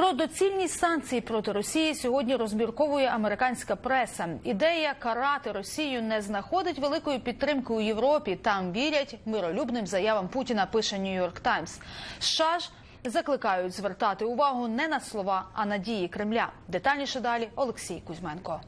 Про доцільність санкцій проти Росії сьогодні розмірковує американська преса. Ідея карати Росію не знаходить великої підтримки у Європі. Там вірять миролюбним заявам Путіна. Пише Нью-Йорк Таймс. США ж закликають звертати увагу не на слова, а на дії Кремля. Детальніше далі Олексій Кузьменко.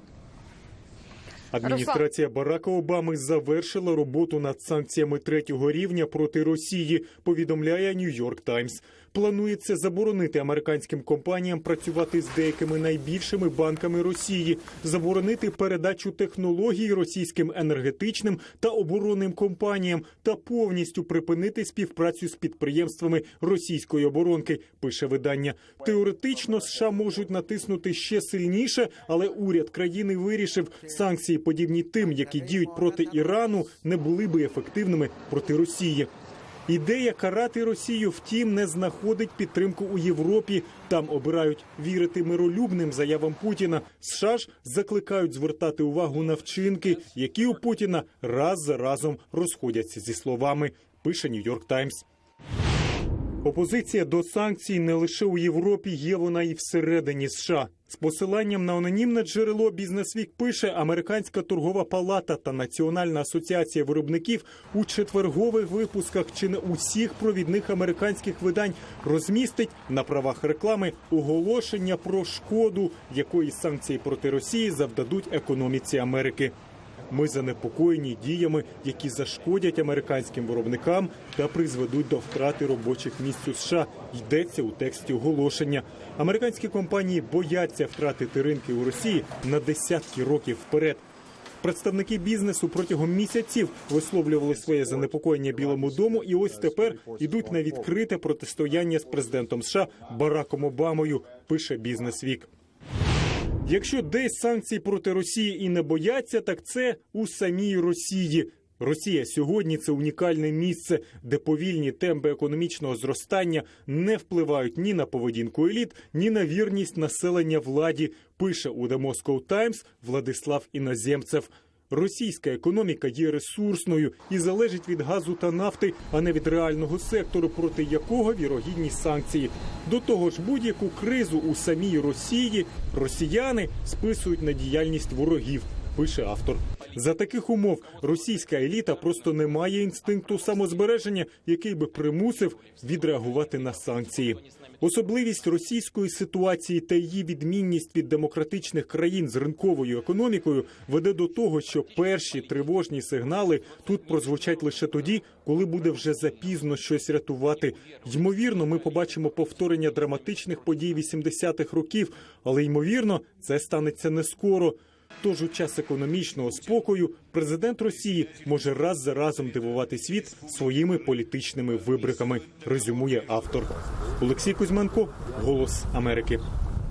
Адміністрація Барака Обами завершила роботу над санкціями третього рівня проти Росії. Повідомляє Нью-Йорк Таймс. Планується заборонити американським компаніям працювати з деякими найбільшими банками Росії, заборонити передачу технологій російським енергетичним та оборонним компаніям та повністю припинити співпрацю з підприємствами російської оборонки. Пише видання. Теоретично США можуть натиснути ще сильніше, але уряд країни вирішив, санкції, подібні тим, які діють проти Ірану, не були би ефективними проти Росії. Ідея карати Росію, втім, не знаходить підтримку у Європі. Там обирають вірити миролюбним заявам Путіна. США ж закликають звертати увагу на вчинки, які у Путіна раз за разом розходяться зі словами. Пише Нью-Йорк Таймс. Опозиція до санкцій не лише у Європі, є вона і всередині США. З посиланням на анонімне джерело Бізнесвік пише, американська торгова палата та Національна асоціація виробників у четвергових випусках чи не усіх провідних американських видань розмістить на правах реклами оголошення про шкоду, якої санкції проти Росії завдадуть економіці Америки. Ми занепокоєні діями, які зашкодять американським виробникам та призведуть до втрати робочих місць у США. Йдеться у тексті оголошення. Американські компанії бояться втратити ринки у Росії на десятки років вперед. Представники бізнесу протягом місяців висловлювали своє занепокоєння Білому дому, і ось тепер ідуть на відкрите протистояння з президентом США Бараком Обамою. Пише Бізнес-Вік. Якщо десь санкцій проти Росії і не бояться, так це у самій Росії. Росія сьогодні це унікальне місце, де повільні темпи економічного зростання не впливають ні на поведінку еліт, ні на вірність населення владі. Пише у The Moscow Times Владислав Іноземцев. Російська економіка є ресурсною і залежить від газу та нафти, а не від реального сектору, проти якого вірогідні санкції. До того ж, будь-яку кризу у самій Росії росіяни списують на діяльність ворогів. Пише автор. За таких умов російська еліта просто не має інстинкту самозбереження, який би примусив відреагувати на санкції. Особливість російської ситуації та її відмінність від демократичних країн з ринковою економікою веде до того, що перші тривожні сигнали тут прозвучать лише тоді, коли буде вже запізно щось рятувати. Ймовірно, ми побачимо повторення драматичних подій 80-х років, але ймовірно, це станеться не скоро. Тож у час економічного спокою президент Росії може раз за разом дивувати світ своїми політичними вибриками. Резюмує автор Олексій Кузьменко, Голос Америки.